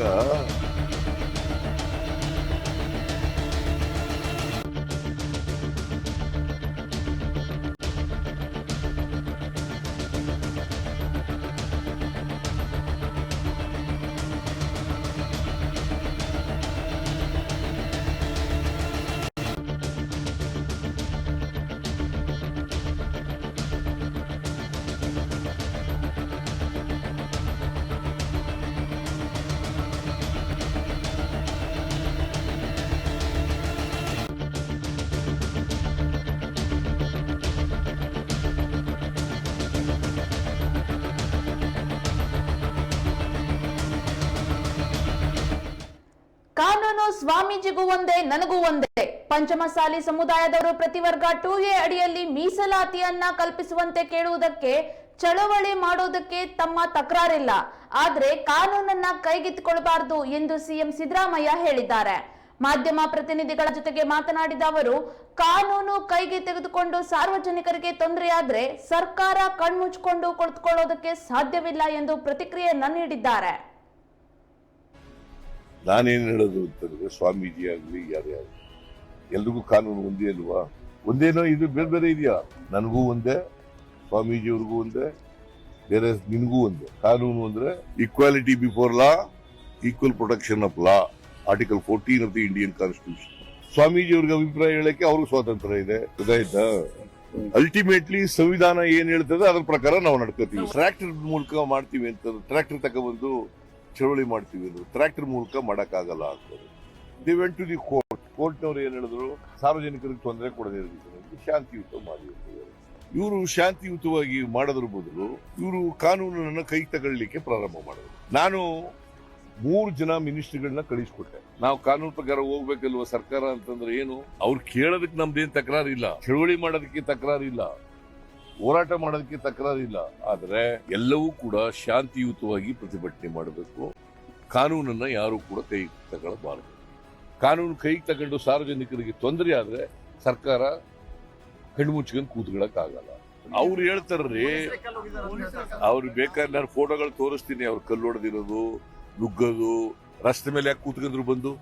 ಈಗ ಕಾನೂನು ಸ್ವಾಮೀಜಿಗೂ ಒಂದೇ, ನನಗೂ ಒಂದೇ. ಪಂಚಮಸಾಲಿ ಸಮುದಾಯದವರು ಪ್ರತಿವರ್ಗ ಟೂ ಎ ಅಡಿಯಲ್ಲಿ ಮೀಸಲಾತಿಯನ್ನ ಕಲ್ಪಿಸುವಂತೆ ಕೇಳುವುದಕ್ಕೆ ಚಳವಳಿ ಮಾಡೋದಕ್ಕೆ ತಮ್ಮ ತಕರಾರಿಲ್ಲ. ಆದ್ರೆ ಕಾನೂನನ್ನ ಕೈಗೆತ್ತಿಕೊಳ್ಳಬಾರದು ಎಂದು ಸಿಎಂ ಸಿದ್ದರಾಮಯ್ಯ ಹೇಳಿದ್ದಾರೆ. ಮಾಧ್ಯಮ ಪ್ರತಿನಿಧಿಗಳ ಜೊತೆಗೆ ಮಾತನಾಡಿದ ಅವರು, ಕಾನೂನು ಕೈಗೆ ತೆಗೆದುಕೊಂಡು ಸಾರ್ವಜನಿಕರಿಗೆ ತೊಂದರೆಯಾದ್ರೆ ಸರ್ಕಾರ ಕಣ್ಮುಚ್ಕೊಂಡು ಕುಳಿತುಕೊಳ್ಳೋದಕ್ಕೆ ಸಾಧ್ಯವಿಲ್ಲ ಎಂದು ಪ್ರತಿಕ್ರಿಯೆಯನ್ನ ನೀಡಿದ್ದಾರೆ. ನಾನೇನ್ ಹೇಳೋದು ಅಂತಂದ್ರೆ ಸ್ವಾಮೀಜಿ ಆಗಲಿ, ಯಾರೇ ಆಗ್ಲಿ, ಎಲ್ರಿಗೂ ಕಾನೂನು ಒಂದೇ ಅಲ್ವಾ? ಒಂದೇನೋ ಇದು ಬೇರೆ ಬೇರೆ ಇದೆಯಾ? ನನಗೂ ಒಂದೇ, ಸ್ವಾಮೀಜಿಯವ್ರಿಗೂ ಒಂದೇ, ಬೇರೆ ನಿನಗೂ ಒಂದೇ. ಕಾನೂನು ಅಂದ್ರೆ equality before law equal protection of law article fourteen of the Indian constitution Swamiji ಅವ್ರಿಗೆ ಅಭಿಪ್ರಾಯ ಹೇಳಕ್ಕೆ ಅವ್ರಿಗೆ ಸ್ವಾತಂತ್ರ್ಯ ಇದೆ. ಗೊತ್ತಾಯ್ತಾ? ಅಲ್ಟಿಮೇಟ್ಲಿ ಸಂವಿಧಾನ ಏನ್ ಹೇಳ್ತದೆ ಅದ್ರ ಪ್ರಕಾರ ನಾವು ನಡ್ಕೋತೀವಿ. ಟ್ರ್ಯಾಕ್ಟರ್ ಮೂಲಕ ಮಾಡ್ತೀವಿ ಅಂತ ಟ್ರ್ಯಾಕ್ಟರ್ ತಗೊಬಂದು ಚಳವಳಿ ಮಾಡ್ತೀವಿ ಅಂದ್ರೆ ಟ್ರ್ಯಾಕ್ಟರ್ ಮೂಲಕ ಮಾಡೋಕ್ಕಾಗಲ್ಲ ಆಗ್ತದೆ the went to the court ಕೋರ್ಟ್ನವ್ರು ಏನು ಹೇಳಿದ್ರು? ಸಾರ್ವಜನಿಕರಿಗೆ ತೊಂದರೆ ಕೊಡದೇ ಇರಬೇಕು ಶಾಂತಿಯುತ ಮಾಡಿ ಇವರು ಶಾಂತಿಯುತವಾಗಿ ಮಾಡೋದ್ರ ಬದಲು ಇವರು ಕಾನೂನನ್ನ ಕೈ ತಗೊಳ್ಳಿಕ್ಕೆ ಪ್ರಾರಂಭ ಮಾಡಿದ್ರು. ನಾನು ಮೂರು ಜನ ಮಿನಿಸ್ಟ್ರಿಗಳನ್ನ ಕಳಿಸ್ಕೊಟ್ಟೆ. ನಾವು ಕಾನೂನು ಪ್ರಕಾರ ಹೋಗ್ಬೇಕಲ್ವ ಸರ್ಕಾರ ಅಂತಂದ್ರೆ ಏನು? ಅವ್ರು ಕೇಳೋದಕ್ಕೆ ನಮ್ದೇನ್ ತಕರಾರಿಲ್ಲ. ಚಳವಳಿ ಮಾಡೋದಕ್ಕೆ ತಕರಾರಿಲ್ಲ. ಹೋರಾಟ ಮಾಡೋದಕ್ಕೆ ತಕರಾರಿಲ್ಲ. ಆದ್ರೆ ಎಲ್ಲವೂ ಕೂಡ ಶಾಂತಿಯುತವಾಗಿ ಪ್ರತಿಭಟನೆ ಮಾಡಬೇಕು. ಕಾನೂನನ್ನ ಯಾರು ಕೂಡ ಕೈ ತಗೊಳ್ಳಬಾರದು. ಕಾನೂನು ಕೈ ತಗೊಂಡು ಸಾರ್ವಜನಿಕರಿಗೆ ತೊಂದರೆ ಆದ್ರೆ ಸರ್ಕಾರ ಕಣ್ಮುಚ್ಕೊಂಡು ಕೂತ್ಕೊಳ್ಳೋಕ್ಕಾಗಲ್ಲ. ಅವ್ರು ಹೇಳ್ತಾರ್ರಿ, ಅವ್ರು ಬೇಕಾದ್ರೆ ನಾನು ಫೋಟೋಗಳು ತೋರಿಸ್ತೀನಿ, ಅವ್ರು ಕಲ್ಲು ಹೊಡೆದಿರೋದು, ನುಗ್ಗೋದು, ರಸ್ತೆ ಮೇಲೆ ಯಾಕೆ ಕೂತ್ಕೊಂಡ್ರು ಬಂದು?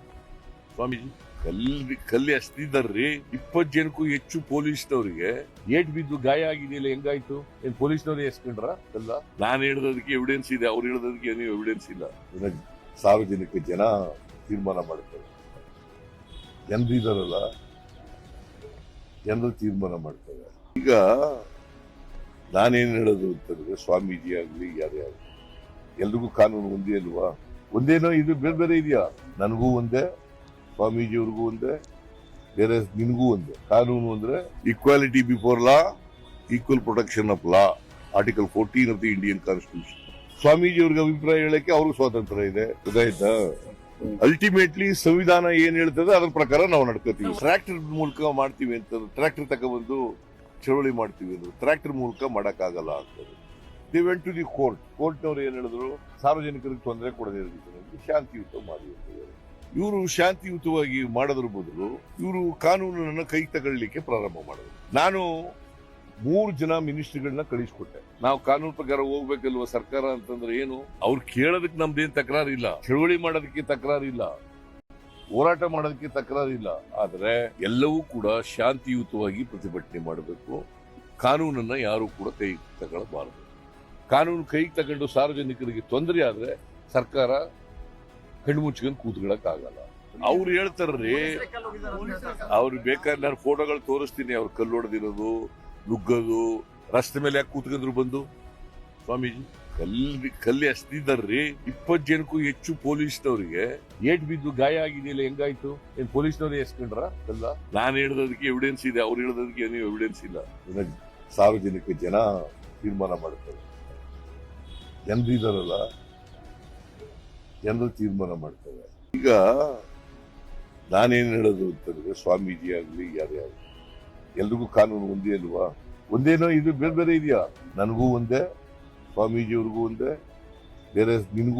ಸ್ವಾಮೀಜಿ, ಕಲ್ಲಿ ಕಲ್ಲಿ ಅಷ್ಟಿದ್ದಾರ್ರಿ ಇಪ್ಪತ್ತು ಜನಕ್ಕೂ ಹೆಚ್ಚು ಪೊಲೀಸ್ನವರಿಗೆ ಏಟ್ ಬಿದ್ದು ಗಾಯ ಆಗಿದೆಯಲ್ಲ, ಹೆಂಗಾಯ್ತು? ಏನ್ ಪೊಲೀಸ್ನವ್ರು ಎಸ್ಕೊಂಡ್ರ? ಅಲ್ಲ, ನಾನು ಹೇಳಿದದಕ್ಕೆ ಎವಿಡೆನ್ಸ್ ಇದೆ, ಅವ್ರು ಹೇಳಿದದಕ್ಕೆ ಏನು ಎವಿಡೆನ್ಸ್ ಇಲ್ಲ. ಸಾರ್ವಜನಿಕ ಜನ ತೀರ್ಮಾನ ಮಾಡ್ತಾರೆ. ಜನರು ಇದಾರಲ್ಲ ಜನರು ತೀರ್ಮಾನ ಮಾಡ್ತಾರೆ. ಈಗ ನಾನೇನ್ ಹೇಳೋದು ಅಂತಂದ್ರೆ, ಸ್ವಾಮೀಜಿ ಆಗ್ಲಿ, ಯಾರೇ ಆಗ್ಲಿ, ಎಲ್ರಿಗೂ ಕಾನೂನು ಒಂದೇ ಅಲ್ವಾ? ಒಂದೇನೋ ಇದು ಬೇರೆ ಬೇರೆ ಇದೆಯಾ? ನನಗೂ ಒಂದೇ ಸ್ವಾಮೀಜಿಯವ್ರಿಗೂ ಒಂದೇ, ಬೇರೆ ನಿನಗೂ ಒಂದೇ. ಕಾನೂನು ಅಂದ್ರೆ equality before law equal protection of law article fourteen of the Indian constitution Swamiji ಅವ್ರಿಗೆ ಅಭಿಪ್ರಾಯ ಹೇಳಕ್ಕೆ ಅವ್ರಿಗೆ ಸ್ವಾತಂತ್ರ್ಯ ಇದೆ. ಗೊತ್ತಾಯ್ತಾ? ಅಲ್ಟಿಮೇಟ್ಲಿ ಸಂವಿಧಾನ ಏನ್ ಹೇಳ್ತದೆ ಅದ್ರ ಪ್ರಕಾರ ನಾವು ನಡ್ಕೋತೀವಿ. ಟ್ರ್ಯಾಕ್ಟರ್ ಮೂಲಕ ಮಾಡ್ತೀವಿ ಅಂತ ಟ್ರ್ಯಾಕ್ಟರ್ ತಗೊಬಂದು ಚಳವಳಿ ಮಾಡ್ತೀವಿ ಅಂದ್ರೆ ಟ್ರ್ಯಾಕ್ಟರ್ ಮೂಲಕ ಮಾಡಕ್ಕಾಗಲ್ಲ ಆಗ್ತದೆ the went to the court ಕೋರ್ಟ್ನವ್ರು ಏನ್ ಹೇಳಿದ್ರು? ಸಾರ್ವಜನಿಕರಿಗೆ ತೊಂದರೆ ಕೊಡದೇ ಇರಬೇಕು ಶಾಂತಿಯುತ ಮಾಡಿ. ಇವರು ಶಾಂತಿಯುತವಾಗಿ ಮಾಡೋದ್ರ ಬದಲು ಇವರು ಕಾನೂನನ್ನ ಕೈ ತಗೊಳ್ಳಿಕ್ಕೆ ಪ್ರಾರಂಭ ಮಾಡಿದ್ರು. ನಾನು ಮೂರು ಜನ ಮಿನಿಸ್ಟ್ರಿಗಳನ್ನ ಕಳಿಸ್ಕೊಟ್ಟೆ. ನಾವು ಕಾನೂನು ಪ್ರಕಾರ ಹೋಗ್ಬೇಕಲ್ವ ಸರ್ಕಾರ ಅಂತಂದ್ರೆ ಏನು? ಅವ್ರು ಕೇಳೋದಕ್ಕೆ ನಮ್ದೇನ್ ತಕರಾರಿಲ್ಲ. ಚಳುವಳಿ ಮಾಡೋದಕ್ಕೆ ತಕರಾರು ಇಲ್ಲ ಹೋರಾಟ ಮಾಡೋದಕ್ಕೆ ತಕರಾರು ಇಲ್ಲ ಆದರೆ ಎಲ್ಲವೂ ಕೂಡ ಶಾಂತಿಯುತವಾಗಿ ಪ್ರತಿಭಟನೆ ಮಾಡಬೇಕು. ಕಾನೂನನ್ನ ಯಾರು ಕೂಡ ಕೈ ತಗೊಳ್ಳಬಾರದು ಕಾನೂನು ಕೈ ತಗೊಂಡು ಸಾರ್ವಜನಿಕರಿಗೆ ತೊಂದರೆ ಆದರೆ ಸರ್ಕಾರ ಕಣ್ಣು ಮುಚ್ಕೊಂಡು ಆಗಲ್ಲ ಅವ್ರು ಹೇಳ್ತಾರ್ರಿ, ಅವ್ರು ಬೇಕಾದ್ರೆ ನಾನು ಫೋಟೋಗಳು ತೋರಿಸ್ತೀನಿ, ಅವ್ರು ಕಲ್ಲು ಹೊಡೆದಿರೋದು, ನುಗ್ಗೋದು, ರಸ್ತೆ ಮೇಲೆ ಯಾಕೆ ಕೂತ್ಕೊಂಡ್ರು ಬಂದು? ಸ್ವಾಮೀಜಿ, ಕಲ್ಲಿ ಕಲ್ಲಿ ಅಷ್ಟಿದ್ದಾರ್ರಿ ಇಪ್ಪತ್ ಜನಕ್ಕೂ ಹೆಚ್ಚು ಪೊಲೀಸ್ನವ್ರಿಗೆ ಏಟ್ ಬಿದ್ದು ಗಾಯ ಆಗಿದೆಯಲ್ಲ, ಹೆಂಗಾಯ್ತು? ಏನ್ ಪೊಲೀಸ್ನವ್ರು ಎಸ್ಕೊಂಡ್ರ? ಅಲ್ಲ ನಾನು ಹೇಳಿದದಕ್ಕೆ ಎವಿಡೆನ್ಸ್ ಇದೆ, ಅವ್ರು ಹೇಳಿದದಕ್ಕೆ ಏನು ಎವಿಡೆನ್ಸ್ ಇಲ್ಲ. ಸಾರ್ವಜನಿಕ ಜನ ತೀರ್ಮಾನ ಮಾಡ್ತಾರೆ. ಜನರು ಇದಾರಲ್ಲ ಜನರು ತೀರ್ಮಾನ ಮಾಡ್ತಾರೆ. ಈಗ ನಾನೇನು ಹೇಳೋದು ಅಂತಂದ್ರೆ ಸ್ವಾಮೀಜಿ ಆಗ್ಲಿ, ಯಾರೇ ಆಗ್ಲಿ, ಎಲ್ರಿಗೂ ಕಾನೂನು ಒಂದೇ ಅಲ್ವಾ? ಒಂದೇನೋ ಇದು ಬೇರೆ ಬೇರೆ ಇದೆಯಾ? ನನಗೂ ಒಂದೇ, ಸ್ವಾಮೀಜಿಯವ್ರಿಗೂ ಒಂದೇ, ಬೇರೆ ನಿನಗೂ